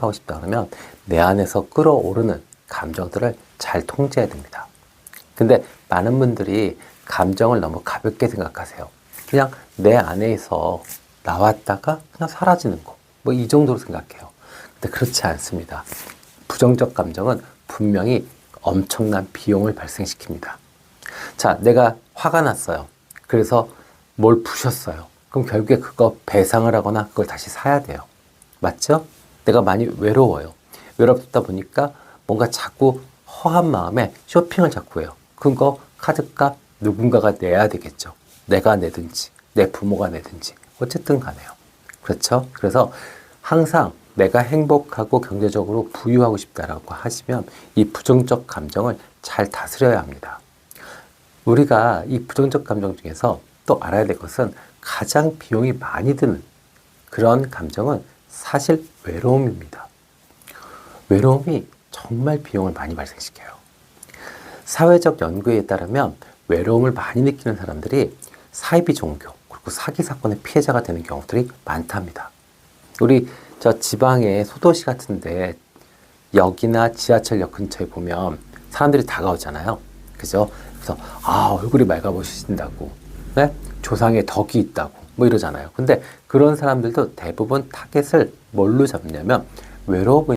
행복하고 싶다 그러면 내 안에서 끌어오르는 감정들을 잘 통제해야 됩니다. 근데 많은 분들이 감정을 너무 가볍게 생각하세요. 그냥 내 안에서 나왔다가 그냥 사라지는 거. 뭐 이 정도로 생각해요. 근데 그렇지 않습니다. 부정적 감정은 분명히 엄청난 비용을 발생시킵니다. 자, 내가 화가 났어요. 그래서 뭘 부셨어요. 그럼 결국에 그거 배상을 하거나 그걸 다시 사야 돼요. 맞죠? 내가 많이 외로워요. 외롭다 보니까 뭔가 자꾸 허한 마음에 쇼핑을 자꾸 해요. 그거 카드값 누군가가 내야 되겠죠. 내가 내든지, 내 부모가 내든지. 어쨌든 가네요. 그렇죠? 그래서 항상 내가 행복하고 경제적으로 부유하고 싶다라고 하시면 이 부정적 감정을 잘 다스려야 합니다. 우리가 이 부정적 감정 중에서 또 알아야 될 것은 가장 비용이 많이 드는 그런 감정은 사실 외로움입니다. 외로움이 정말 비용을 많이 발생시켜요. 사회적 연구에 따르면 외로움을 많이 느끼는 사람들이 사이비 종교 그리고 사기 사건의 피해자가 되는 경우들이 많답니다. 우리 저 지방의 소도시 같은데 역이나 지하철역 근처에 보면 사람들이 다가오잖아요. 그죠? 그래서 아 얼굴이 맑아 보이신다고, 네? 조상에 덕이 있다고 뭐 이러잖아요. 근데 그런 사람들도 대부분 타겟을 뭘로 잡냐면 외로워 보이.